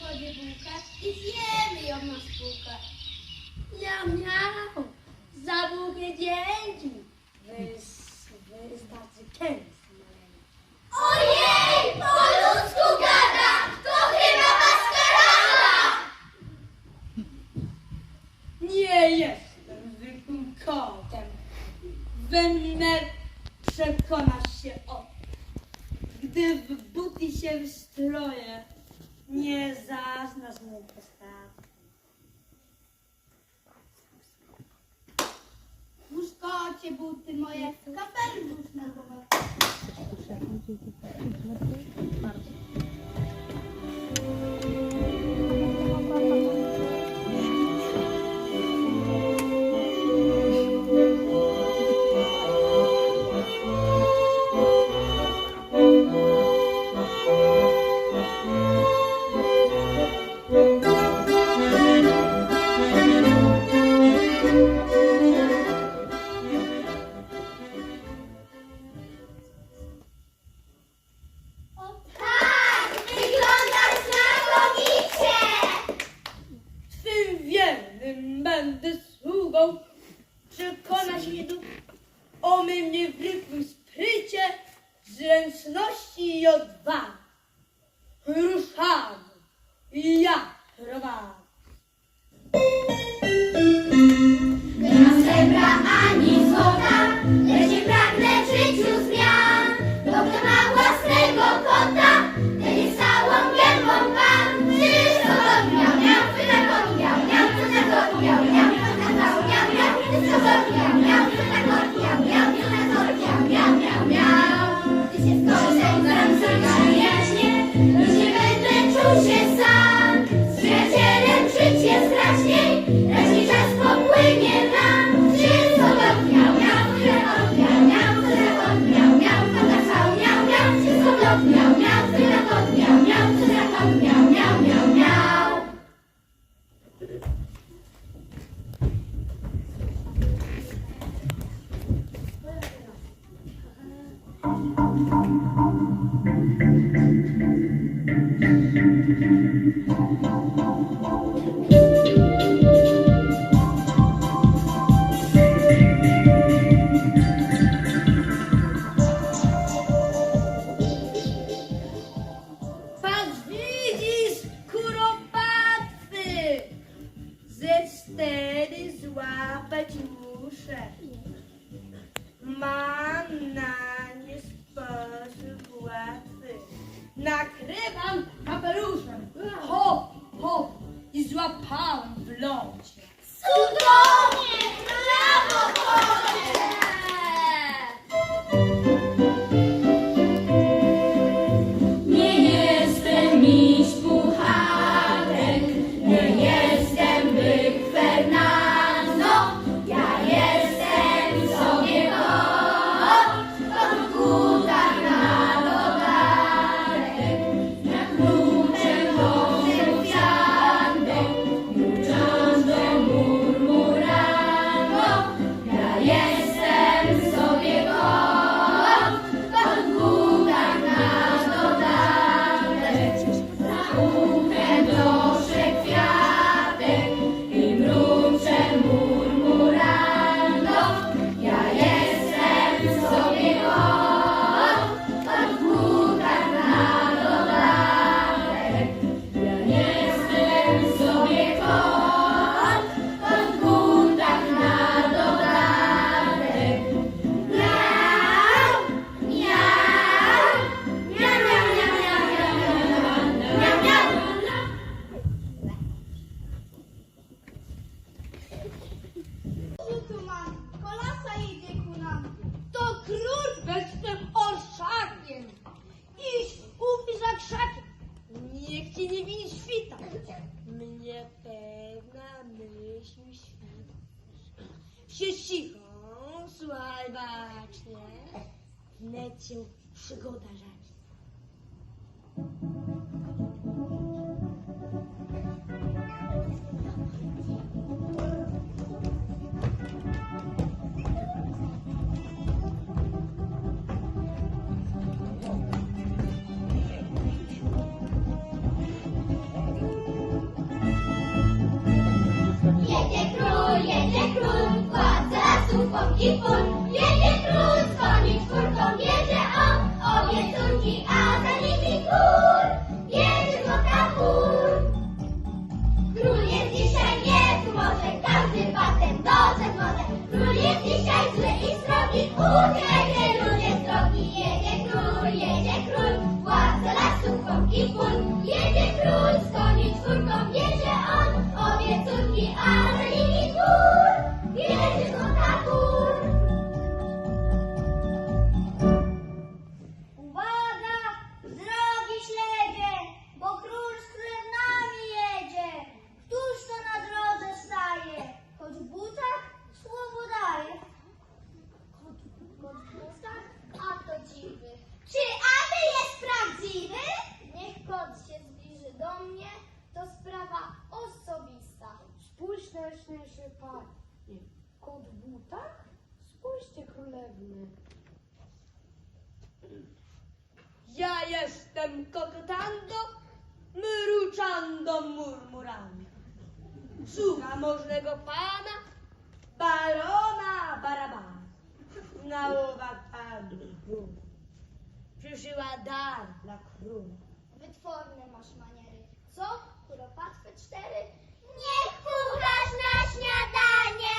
воді булка і з'єм його на спука. Ням-ням. ठीक है Jedzie król, z koni czwórką, jedzie on, obie córki, a za nimi król. Jedzie złota chór. Król jest dzisiaj nie może, każdy batem dotrzeć może. Król jest dzisiaj zły i srogi, uciekajcie ludzie srogi. Jedzie król, jedzie król, władca lasów, łąk i pól. Jedzie król, z koni czwórką, jedzie on, obie córki, a za kokotando, mruczando murmurando. Słucha możnego pana, barona Barabana. Na pani król. Przyszyła dar dla króla. Wytworne masz maniery. Co? Kuropatwy cztery? Niech kucharz na śniadanie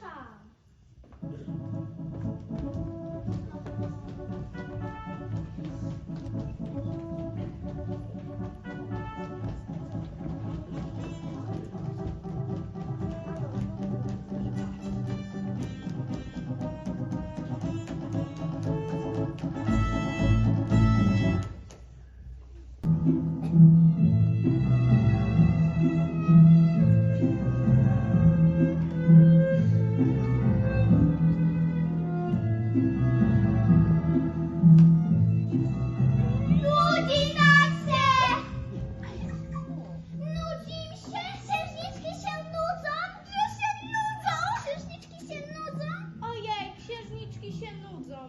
Ruszamy.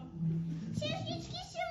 Się nudzą. Księżniczki się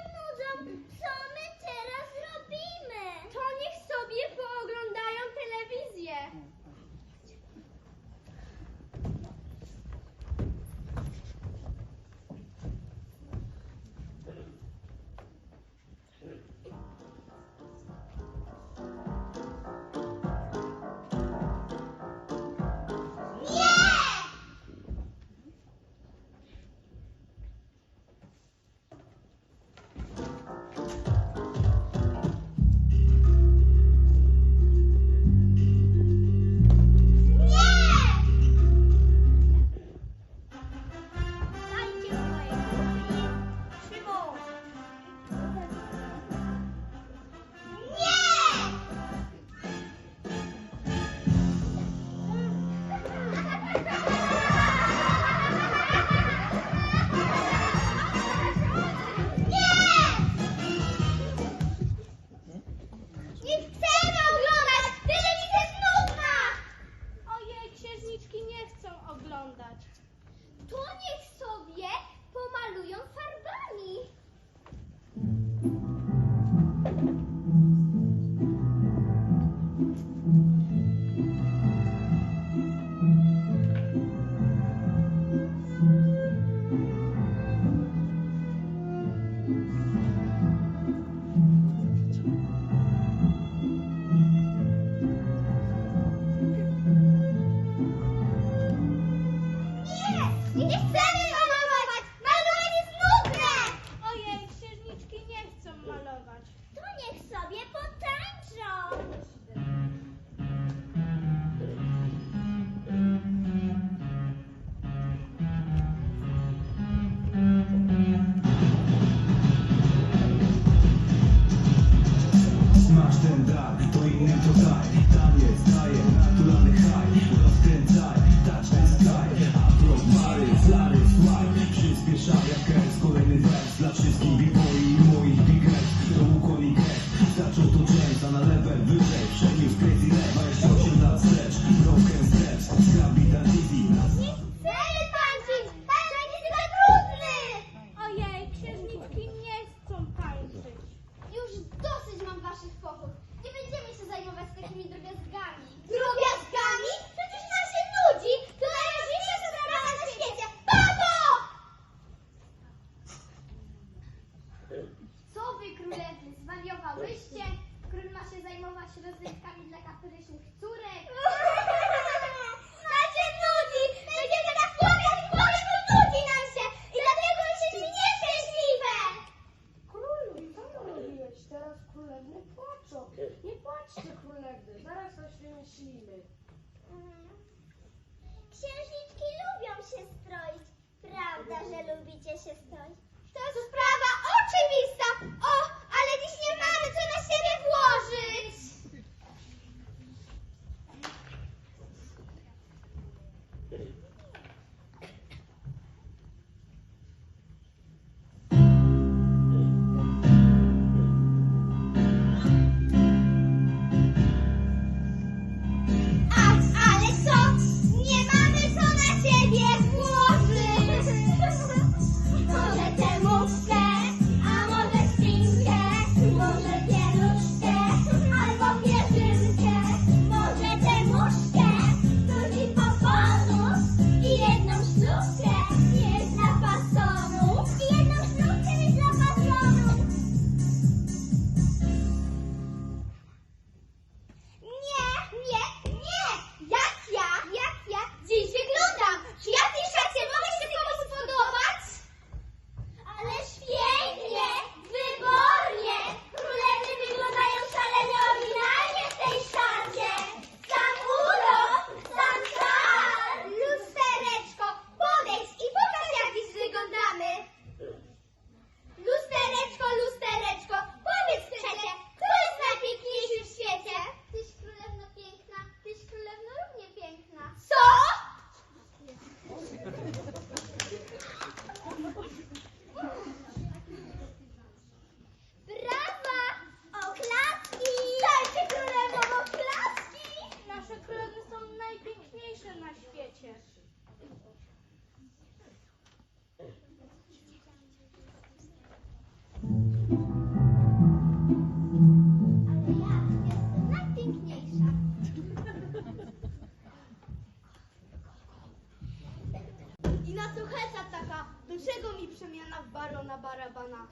I na co heca taka, do czego mi przemiana w barona barabana?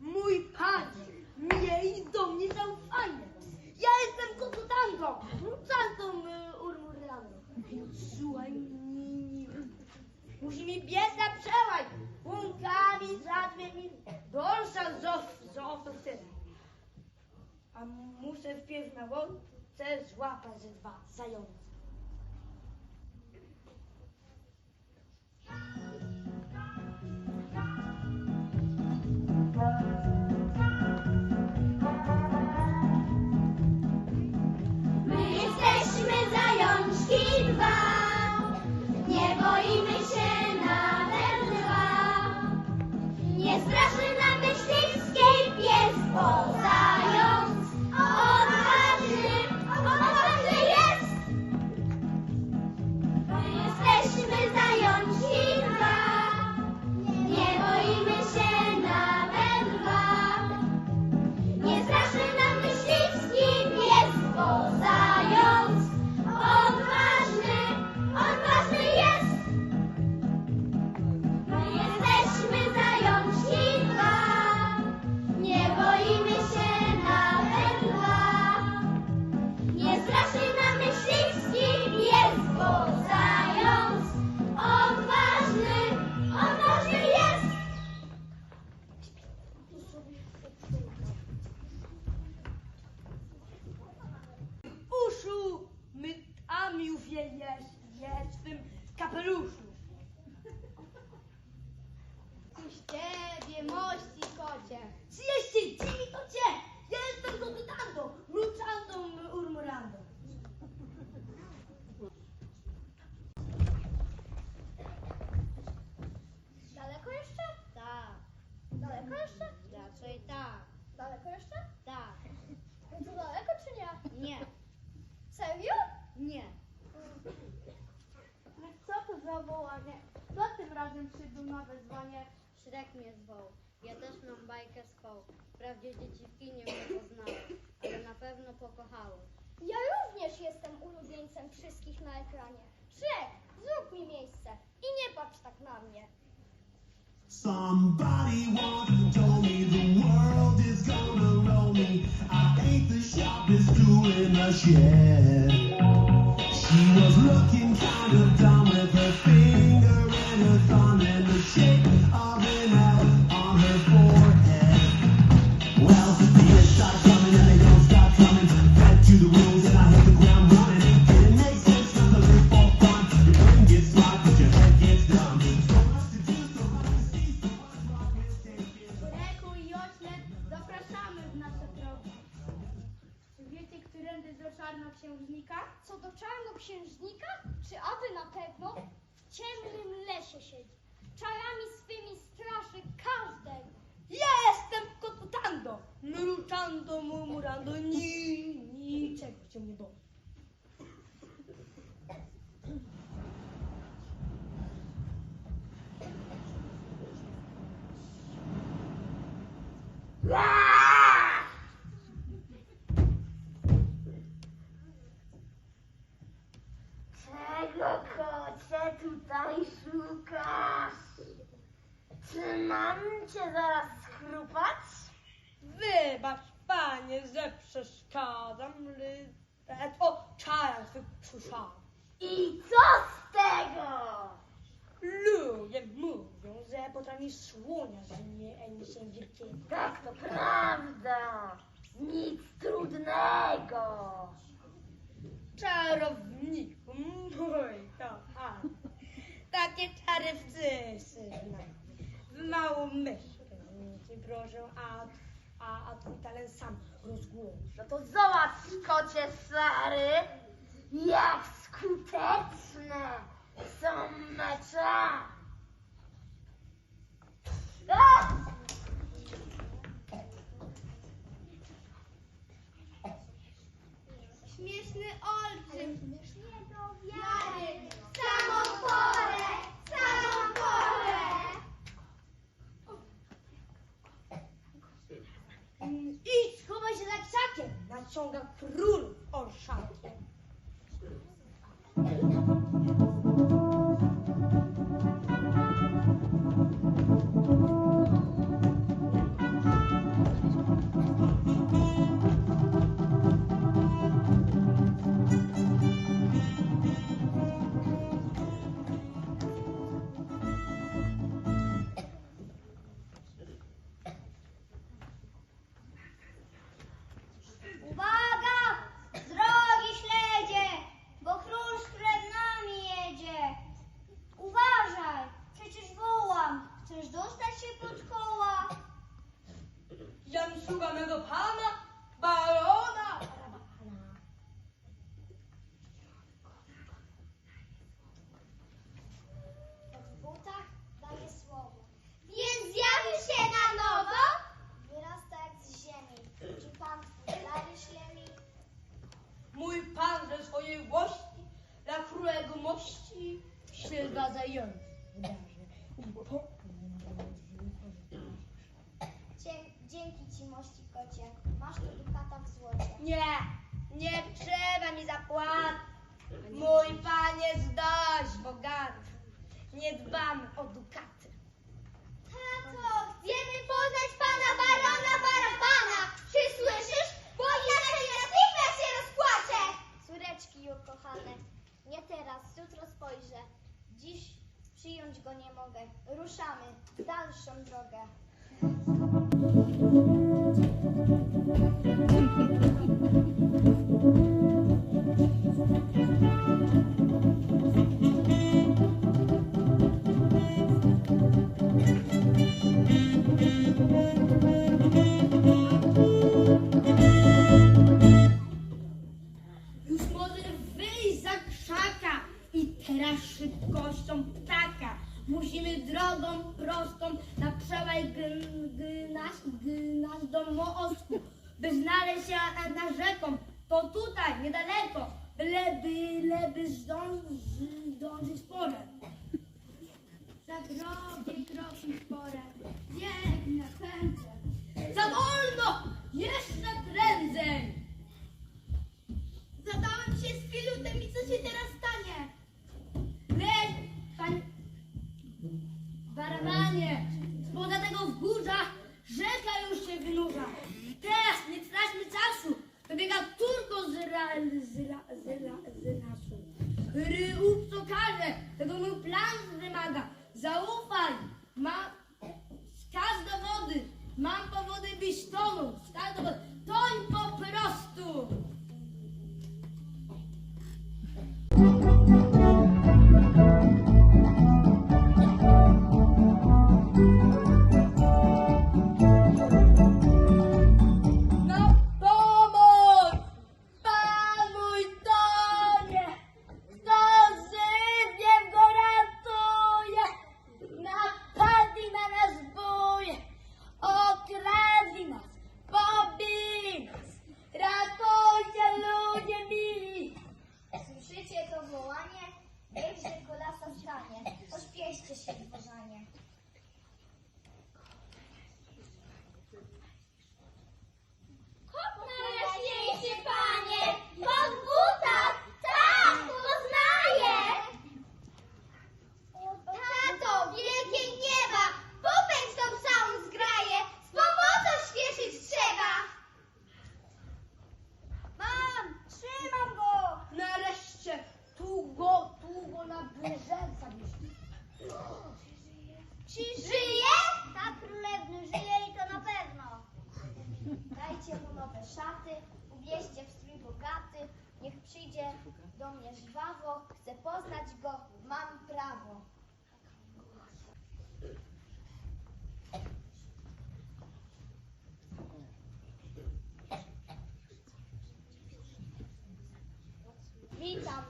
Mój panie, miej do mnie zaufanie. Ja jestem kotutango, rucanką y, urmurlano. Słuchaj, nini. Musi mi bieda przełać, łąkami, żadnymi, dorsza z ofensywą. A muszę wpierw na łące złapać ze dwa zające. boimy się. Aleluia. somebody once told me the world is gonna roll me. I ain't the sharpest tool in the shed. to prawda. Nic trudnego. Czarownik, mój kochany. Takie czary w cysy. W małą myślniki proszę, a, a, a twój talent sam rozgłoś. No to zobacz, kocie stary, jak skuteczne są mecze. Ah! naciąga król orszakiem. Masz tu dukata w złocie. Nie, nie trzeba mi zapłat. Mój panie jest dość bogaty. Nie dbamy o dukaty. Tato, chcemy poznać pana barona Barabana. Czy słyszysz? Bo inaczej natychmiast się rozpłaczę. Córeczki ukochane, nie teraz, jutro spojrzę. Dziś przyjąć go nie mogę. Ruszamy w dalszą drogę. Już może wyjść za krzaka i teraz szybkością Musimy drogą prostą na przełaj gnać, gnać do mostku, by znaleźć się nad rzeką. To tutaj, niedaleko, byle, byle by zdążyć, porę. Za drogie kroki w porę, biegnę. Za wolno, jeszcze prędzej! Zadałem się z filutem i co się teraz Baramanie, spoza tego wzgórza rzeka już się wynurza. Teraz nie traćmy czasu, dobiega turko z, ra, z, ra, z, ra, z. Ryub co każe, tego mój plan wymaga. Zaufaj,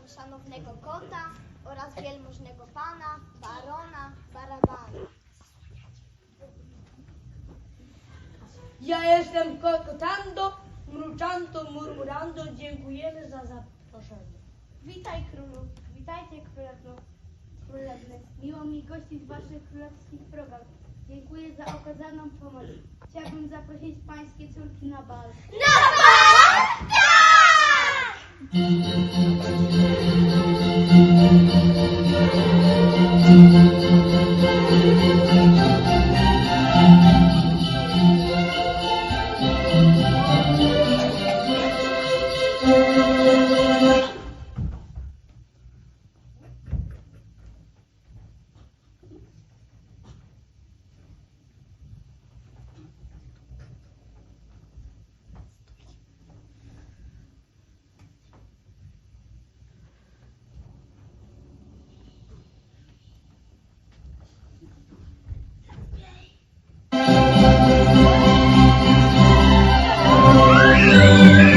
szanownego kota oraz wielmożnego pana, barona, barabana. Ja jestem Kokotando, Mruczanto, Murmurando. Dziękujemy za zaproszenie. Witaj królu, witajcie królewno, królewny. Miło mi gościć w waszych królewskich progach. Dziękuję za okazaną pomoc. Chciałbym zaprosić pańskie córki na bal. Na bal? Thank you. Yeah.